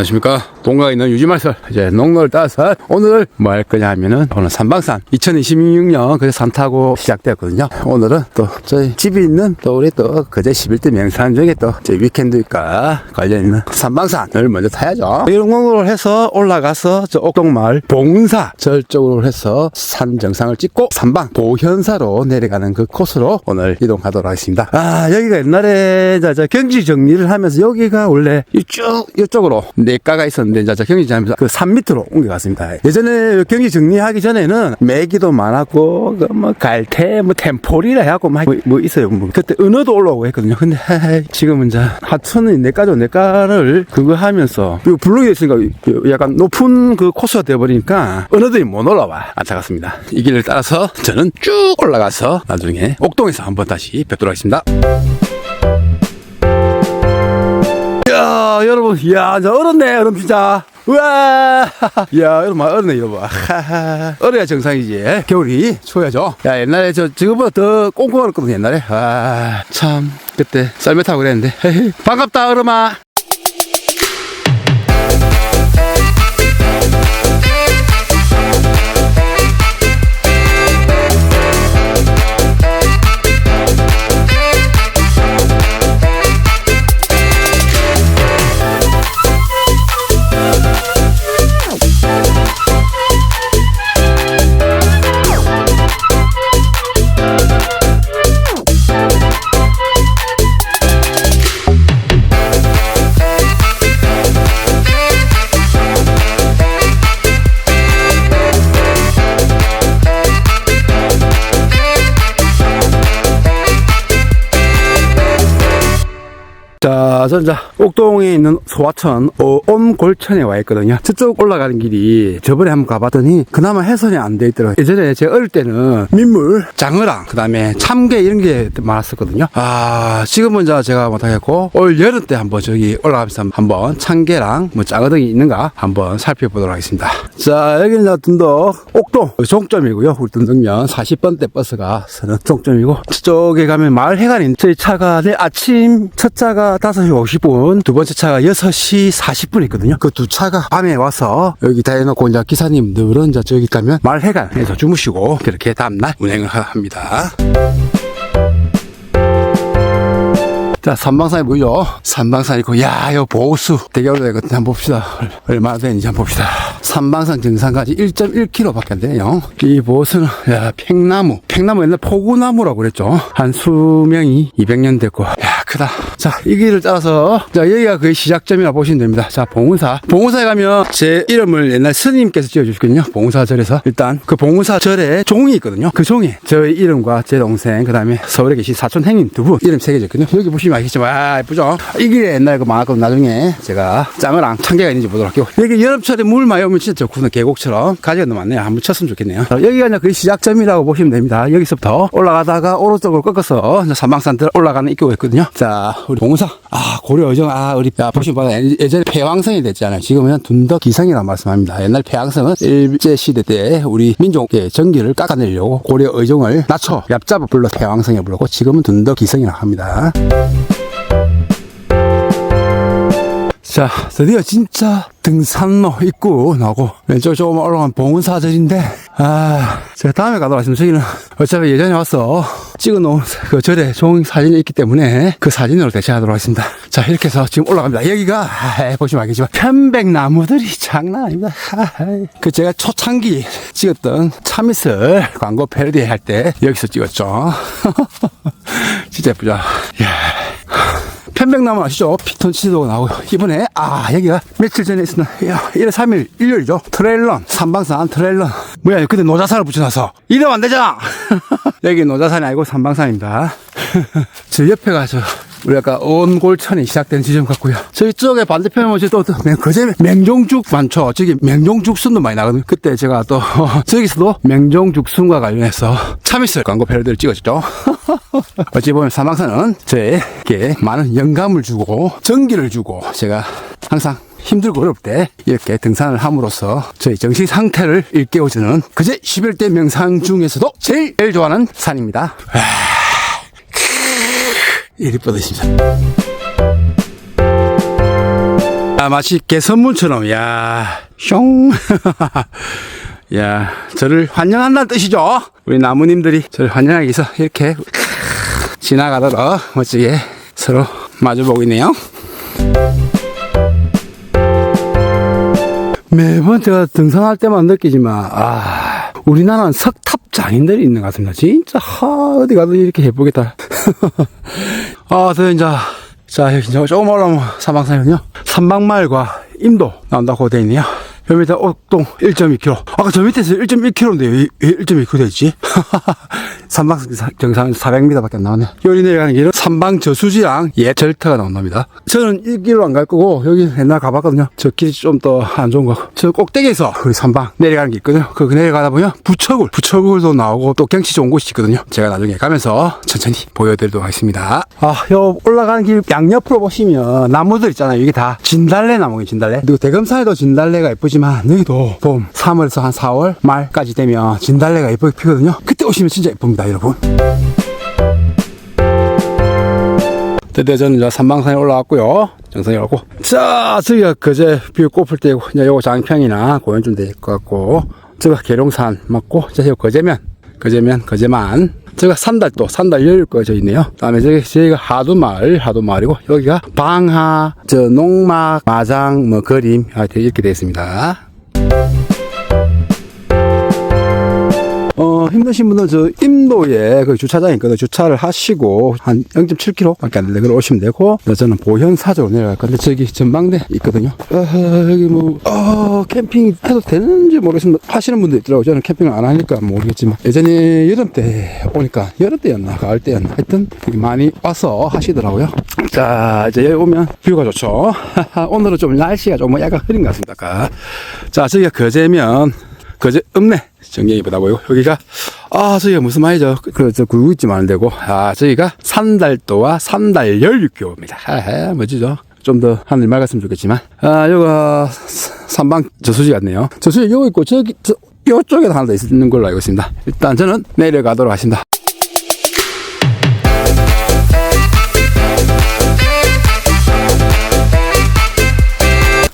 안녕하십니까. 동가에 있는 유지말설. 이제 따서 오늘 뭐 할 거냐 하면은 오늘 산방산 2026년 그제 산 타고 시작되었거든요. 오늘은 또 저희 집이 있는 또 우리 또 그제 11대 명산 중에 또 저희 위켄드가 관련 있는 산방산을 먼저 타야죠. 이런 공로를 해서 올라가서 저 옥동마을 봉사 절 쪽으로 해서 산 정상을 찍고 산방 보현사로 내려가는 그 코스로 오늘 이동하도록 하겠습니다. 아 여기가 옛날에 자, 저 경지 정리를 하면서 여기가 원래 이쪽 이쪽으로 내과가 있었는데 이제 저 경지 정리하면서 그 산 밑으로 옮겨갔습니다. 예전에 경지 정리하기 전에는 메기도 많았고 그뭐 갈태 뭐 템폴이라 해갖고 막 뭐, 뭐 있어요. 뭐 그때 은어도 올라오고 했거든요. 근데 지금은 이제 하천은 내과죠. 내과를 그거 하면서 이 블록이 있으니까 약간 높은 그 코스가 되어버리니까 은어들이 못 올라와 안타깝습니다. 이 길을 따라서 저는 쭉 올라가서 나중에 옥동에서 한번 다시 뵙도록 하겠습니다. 야 여러분 야저 얼었네 얼음 진짜 우와. 야 여러분 봐 하하. 얼어야 정상이지. 겨울이 추워야죠. 야 옛날에 저 지금보다 더 꼼꼼했거든 옛날에. 아 참 그때 썰매 타고 그랬는데. 반갑다 얼음아 자, 저는 자, 옥동에 있는 소화천, 어, 옴골천에 와 있거든요. 저쪽 올라가는 길이 저번에 한번 가봤더니 그나마 해선이 안 돼 있더라고요. 예전에 제가 어릴 때는 민물, 장어랑, 그 다음에 참게 이런 게 많았었거든요. 아, 지금은 자, 제가 못하겠고, 올 여름 때 한번 저기 올라가면서 한번 참게랑 뭐 장어 등이 있는가 한번 살펴보도록 하겠습니다. 자, 여기는 자, 둔덕, 옥동, 종점이고요. 우리 둔덕면 40번대 버스가 서는 종점이고, 저쪽에 가면 마을 해관인 저희 차가 내일 아침 첫 차가 5시 50분, 두 번째 차가 6시 40분 있거든요. 그 두 차가 밤에 와서 여기 다 해놓고 이제 기사님들은 이제 저기 가면 마을 해관에서 주무시고 그렇게 다음날 운행을 합니다. 자, 산방산이 보이죠? 산방산 있고, 야, 요 보수. 되게 오래되거든요. 한번 봅시다. 얼마나 되는지 한번 봅시다. 산방산 정상까지 1.1km 밖에 안 되네요. 이 보수는, 야, 팽나무. 팽나무 옛날 포구나무라고 그랬죠. 한 수명이 200년 됐고, 야, 크다. 자, 이 길을 따라서, 자, 여기가 거의 시작점이라 보시면 됩니다. 자, 봉은사. 봉은사에 가면 제 이름을 옛날 스님께서 지어주셨거든요. 봉은사절에서. 일단, 그 봉은사절에 종이 있거든요. 그 종에 저의 이름과 제 동생, 그 다음에 서울에 계신 사촌 형님 두 분 이름 새겨졌거든요. 여기 보시면 알겠지만, 아, 예쁘죠? 이 길에 옛날에 그 많았거든. 나중에 제가 짱어랑 참개가 있는지 보도록 할게요. 여기 여름철에 물 많이 오면 진짜 좋구나. 계곡처럼. 가지가 너무 많네요. 한번 쳤으면 좋겠네요. 자, 여기가 이제 거의 시작점이라고 보시면 됩니다. 여기서부터 올라가다가 오른쪽으로 꺾어서 이제 산방산 들 올라가는 입구가 있거든요. 자, 우리 봉사. 아, 고려 의정. 아, 우리, 야, 보시면 봐요. 예전에 폐왕성이 됐잖아요. 지금은 둔덕 기성이라고 말씀합니다. 옛날 폐왕성은 일제 시대 때 우리 민족의 전기를 깎아내려고 고려 의정을 낮춰 얍잡아 불러 폐왕성에 불렀고 지금은 둔덕 기성이라고 합니다. 자, 드디어 진짜 등산로 입구 나오고 왼쪽 조금 올라간 봉은사절인데 아 제가 다음에 가도록 하겠습니다 저기는 어차피 예전에 와서 찍어 놓은 그 절에 좋은 사진이 있기 때문에 그 사진으로 대체하도록 하겠습니다. 자 이렇게 해서 지금 올라갑니다. 여기가 아, 보시면 알겠지만 편백나무들이 장난 아닙니다. 아, 그 제가 초창기 찍었던 참이슬 광고 패러디 할 때 여기서 찍었죠. 진짜 예쁘죠? 이야. 편백나무 아시죠? 피톤 치도가 나오고 이번에 아 여기가 며칠 전에 있었나? 야 1월 3일 일요일이죠? 트레일런 삼방산 트레일런. 뭐야 근데 노자산을 붙여놔서. 이러면 안 되잖아 여기 노자산이 아니고 삼방산입니다 저 옆에가 저 우리 아까 온골천이 시작된 지점 같고요. 저희 쪽에 반대편에 보시면 또, 또 그제 맹종죽 많죠. 저기 맹종죽순도 많이 나거든요. 그때 제가 또 저기서도 맹종죽순과 관련해서 참이슬 광고 패러디를 찍었죠. 어찌 보면 사망산은 저에게 많은 영감을 주고 전기를 주고 제가 항상 힘들고 어려울 때 이렇게 등산을 함으로써 저희 정신 상태를 일깨워주는 그제 11대 명상 중에서도 제일 좋아하는 산입니다. 이리 뻗으십니다. 아, 마치 개선문처럼, 야, 숑. 야, 저를 환영한다는 뜻이죠. 우리 나무님들이 저를 환영하기 위해서 이렇게 지나가도록 멋지게 서로 마주보고 있네요. 매번 제가 등산할 때만 느끼지만, 아, 우리나라는 석탑 장인들이 있는 것 같습니다. 진짜, 하, 어디 가도 이렇게 예쁘겠다. 아, 저 이제, 자, 이제 조금 올라오면 사방산이거든요. 삼방마을과 임도 나온다고 되어 있네요. 여 밑에 옥동 1.2km. 아까 저 밑에서 1.1km인데 왜, 왜 1.2km 되지? 삼방 정상 400m 밖에 안 나오네. 여기 내려가는 길은 삼방 저수지랑 옛 절터가 나온답니다. 저는 이 길로 안 갈 거고, 여기 옛날 가봤거든요. 저 길이 좀 더 안 좋은 거. 저 꼭대기에서 우리 삼방 내려가는 길 있거든요. 그 내려가다 보면 부처굴, 부처굴도 나오고 또 경치 좋은 곳이 있거든요. 제가 나중에 가면서 천천히 보여드리도록 하겠습니다. 아, 요 올라가는 길 양옆으로 보시면 나무들 있잖아요. 이게 다 진달래 나무예요, 진달래. 그리고 대금산에도 진달래가 예쁘지만 여기도 봄, 3월에서 한 4월 말까지 되면 진달래가 예쁘게 피거든요. 그때 오시면 진짜 예쁩니다, 여러분. 드디어 저는 이제 삼방산에 올라왔고요. 정상에 오고. 자, 저기가 그제 뷰 꽃을 때고, 이제 요거 장평이나 고연 좀 될 것 같고, 저가 계룡산 맞고, 자, 요 거제면, 거제면, 거제만. 저가 산달도, 산달 열 꺼져 있네요. 그 다음에 저기, 저기가 하두마을, 하두마을이고, 여기가 방하, 저 농막, 마장, 뭐, 그림, 하여튼 이렇게 되어 있습니다. 어, 힘드신 분들 저 임도에 그 주차장이 있거든요. 주차를 하시고 한 0.7km 밖에 안 되는데 그걸 오시면 되고 네, 저는 보현사적으로 내려갈 건데 저기 전망대 있거든요. 어, 여기 뭐, 어, 캠핑 해도 되는지 모르겠습니다. 하시는 분도 있더라고요. 저는 캠핑을 안 하니까 모르겠지만 예전에 여름 때 오니까 여름 때였나 가을 때였나 하여튼 많이 와서 하시더라고요. 자, 이제 여기 오면 뷰가 좋죠. 오늘은 좀 날씨가 좀 약간 흐린 것 같습니다. 자, 저기가 거제면 그제 읍내 정경이 보다 보이고 여기가 아 저기가 무슨 말이죠? 그저 있지 않은 데고 아 저기가 산달도와 산달열 육교입니다. 하하 멋지죠? 좀 더 하늘 맑았으면 좋겠지만. 아 여기가 산방 저수지 같네요. 저수지 여기 있고 저기 저 요쪽에도 하나 더 있는 걸로 알고 있습니다. 일단 저는 내려가도록 하겠습니다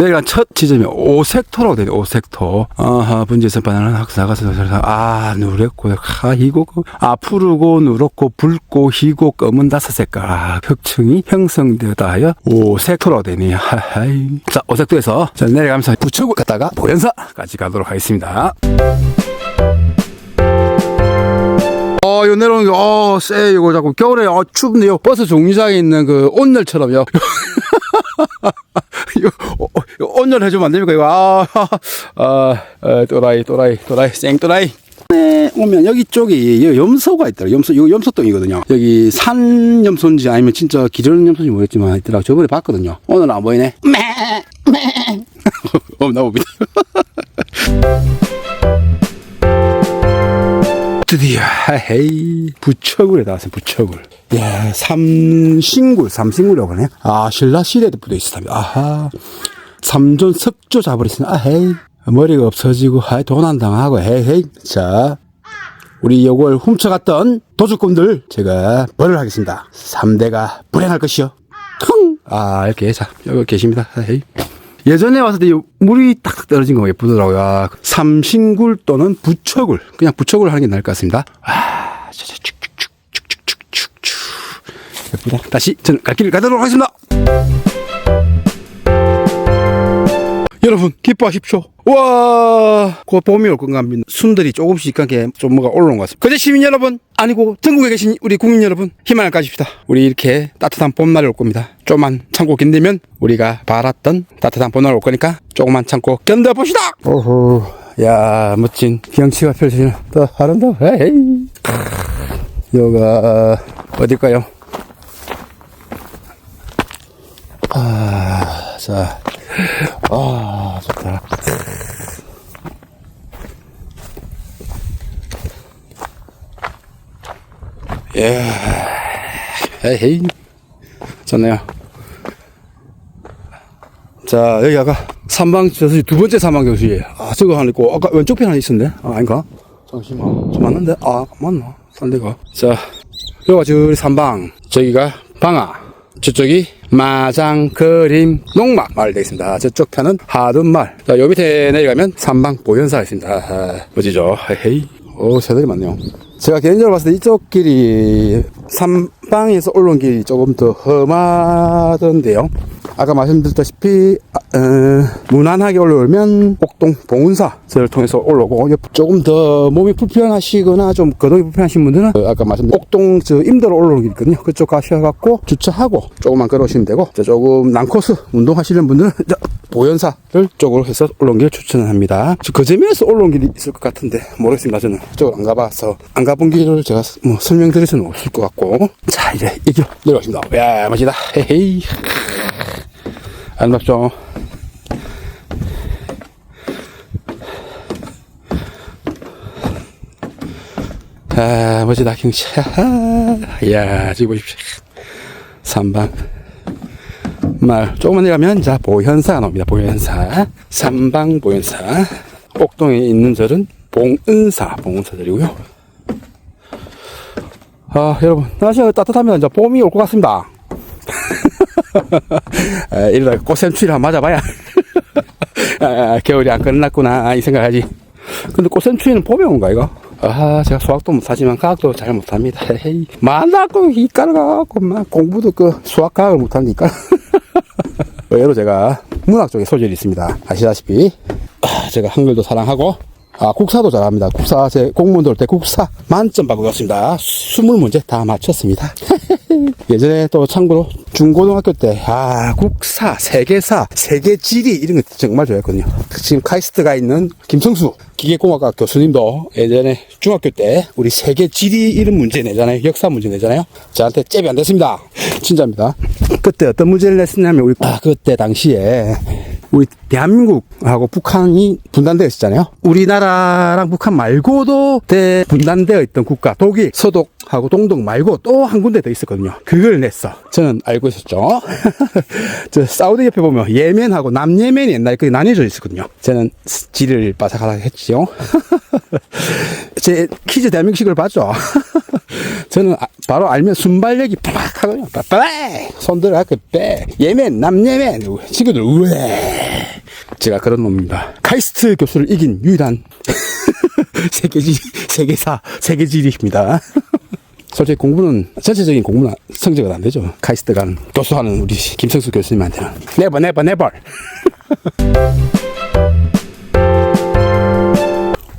내가 첫 지점이 오색토라고 되네 오색토 아하 분지에서 바나나 학사가 아 누랬고 하 희고 아 푸르고 누렇고 붉고 희고 검은 다섯 색깔. 아 벽층이 형성되었다 하여 오색토라고 되네요 하하이. 자 오색토에서 자 내려가면서 부처구 갔다가 보현사까지 가도록 하겠습니다. 어, 요 내려오는 게, 어, 쎄, 이거 자꾸 겨울에, 어, 춥네요. 버스 정류장에 있는 그 온열처럼요. 이거, 어, 어, 온열 해주면 안 됩니까, 이거? 아, 아, 아, 또라이, 또라이, 또라이, 생 또라이. 네, 오면 여기 쪽이 염소가 있더라고요. 염소, 이거 염소洞이거든요. 여기 산 염소인지 아니면 진짜 기르는 염소인지 모르겠지만 있더라고. 저번에 봤거든요. 오늘은 안 보이네. 없나 봅니다. 드디어 헤이 부처굴에 나왔어요 부처굴. 야 삼신굴 삼신굴이라고 하네 아 신라 시대에 붙어 있었답니다 아하. 삼존 석조 잡으랬으니 아헤이 머리가 없어지고 하이 도난 당하고 헤이 자 우리 요걸 훔쳐갔던 도둑꾼들 제가 벌을 하겠습니다. 3대가 불행할 것이요. 아 이렇게 자 여기 계십니다. 헤이 예전에 왔을 때 물이 딱딱 떨어진 거 예쁘더라고요. 아, 삼신굴 또는 부처굴. 그냥 부처굴 하는 게 나을 것 같습니다. 아, 쭉쭉쭉쭉쭉쭉쭉. 예쁘다. 다시 저는 갈 길을 가도록 하겠습니다. 여러분 기뻐하십시오. 와, 곧 봄이 올 건가 합니다. 순들이 조금씩 이렇게 좀 뭐가 올라온 것 같습니다. 거제 시민 여러분, 아니고 전국에 계신 우리 국민 여러분, 희망을 가집시다. 우리 이렇게 따뜻한 봄날이 올 겁니다. 조금만 참고 견디면 우리가 바랐던 따뜻한 봄날 올 거니까 조금만 참고 견뎌봅시다. 오호, 야 멋진 경치가 펼쳐지는 또 아름다워. 에이. 여가 어딜까요? 아, 자. 아, 좋다. 예. 에헤이. 좋네요. 자, 여기 아까 삼방 저수지, 두 번째 삼방 저수지에요. 아, 저거 하나 있고, 아까 왼쪽 편 하나 있었는데? 아, 아닌가? 잠시만. 저 맞는데? 아, 맞나? 딴 데가. 자, 여기가 저 삼방. 저기가 방아. 저쪽이 마장 그림 농막 마을 되겠습니다. 저쪽 편은 하둔마을. 자, 요 밑에 내려가면 삼방 보현사가 있습니다. 아, 멋지죠? 헤이. 오, 새들이 많네요. 제가 개인적으로 봤을 때 이쪽 길이 삼방에서 올라온 길이 조금 더 험하던데요. 아까 말씀드렸다시피 아, 어, 무난하게 올라오면 옥동 봉은사를 통해서 올라오고 옆- 조금 더 몸이 불편하시거나 좀 거동이 불편하신 분들은 어, 아까 말씀드린 옥동 저 임도로 올라오는 길 있거든요. 그쪽 가셔갖고 주차하고 조금만 걸어오시면 되고 저 조금 난코스 운동하시는 분들은 저 보현사를 쪽으로 해서 올라온 길 추천합니다. 저 거제면에서 올라온 길이 있을 것 같은데 모르겠습니다. 저는 그쪽을 안 가봐서 안 가본 길을 제가 뭐 설명드릴 수는 없을 것 같고 자 이제 이길 내려가십니다. 야 멋지다. 헤헤이. 아름답죠? 아, 멋지다, 경치. 이야, 지금 보십시오. 삼방. 말, 조금만 내려가면, 자, 보현사가 나옵니다. 보현사. 삼방 보현사. 옥동에 있는 절은 봉은사, 봉은사절이고요. 아, 여러분, 날씨가 따뜻하면 이제 봄이 올 것 같습니다. 아, 이러다 꽃샘추위를 한번 맞아봐야. 아, 겨울이 안 끝났구나, 이 생각하지. 근데 꽃샘추위는 봄에 온가, 이거? 아, 제가 수학도 못하지만 과학도 잘 못합니다. 헤이. 만나고 막 공부도 그 수학 과학을 못하니까. 의외로 제가 문학 쪽에 소질이 있습니다. 아시다시피. 아, 제가 한글도 사랑하고, 아, 국사도 잘합니다. 국사, 제 공무원 들을 때 국사 만점 받고 갔습니다. 20문제 다 맞췄습니다. 예전에 또 참고로 중고등학교 때, 아, 국사, 세계사, 세계지리 이런 거 정말 좋아했거든요. 지금 카이스트가 있는 김성수 기계공학과 교수님도 예전에 중학교 때 우리 세계지리 이런 문제 내잖아요. 역사 문제 내잖아요. 저한테 잽이 안 됐습니다. 진짜입니다. 그때 어떤 문제를 냈었냐면, 우리, 아, 그때 당시에 우리 대한민국하고 북한이 분단되어 있었잖아요. 우리나라랑 북한 말고도 대 분단되어 있던 국가 독일, 서독하고 동독 말고 또 한 군데 더 있었거든요. 그걸 냈어. 저는 알고 있었죠. 저 사우디 옆에 보면 예멘하고 남예멘이 옛날에 그 나뉘어져 있었거든요. 저는 지를 바삭하다 했지요. 제 퀴즈 대한민국식을 봤죠. 저는 아- 바로 알면 순발력이 팍 하거든요. 빠빠 손들어 갖고 빼. 예멘, 남예멘. 친구들 우에. 제가 그런 놈입니다. 카이스트 교수를 이긴 유일한 세계지, 세계사, 세계지리입니다. 솔직히 공부는, 전체적인 공부는 성적은 안 되죠. 카이스트가 교수하는 우리 김성수 교수님한테는. 네버, 네버, 네버.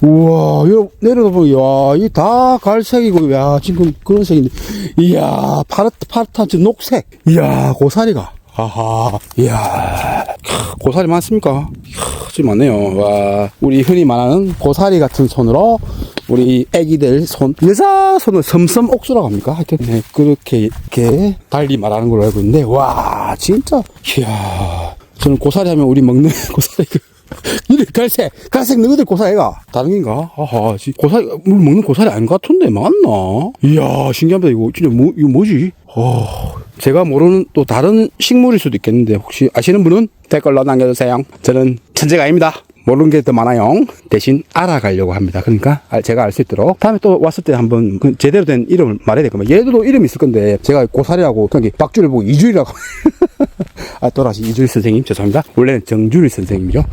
우와, 이거 내려다 보면, 야, 이 다 갈색이고, 야, 지금 그런 색인데, 이야, 파릇, 파릇한 저 녹색. 이야, 고사리가. 아하, 이야, 크, 고사리 많습니까? 크, 좀 많네요. 와, 우리 흔히 말하는 고사리 같은 손으로, 우리 애기들 손, 여자 손을 섬섬 옥수라고 합니까? 하여튼, 네, 그렇게, 이렇게 달리 말하는 걸로 알고 있는데, 와, 진짜, 이야, 저는 고사리 하면 우리 먹는 고사리 그, 이래 갈색 갈색 너희들 고사리가 다른 게인가? 아하 지- 고사리 물 먹는 고사리 아닌 것 같은데 맞나? 이야 신기합니다 이거 진짜 뭐 이거 뭐지? 어 제가 모르는 또 다른 식물일 수도 있겠는데 혹시 아시는 분은 댓글로 남겨주세요. 저는 천재가 아닙니다. 모르는 게 더 많아요. 대신 알아가려고 합니다. 그러니까 알- 제가 알 수 있도록 다음에 또 왔을 때 한번 그 제대로 된 이름을 말해야 될 겁니다. 얘들도 이름이 있을 건데 제가 고사리하고 박주를 보고 이주일이라고 아 또다시 이주일 선생님 죄송합니다. 원래는 정주일 선생님이죠.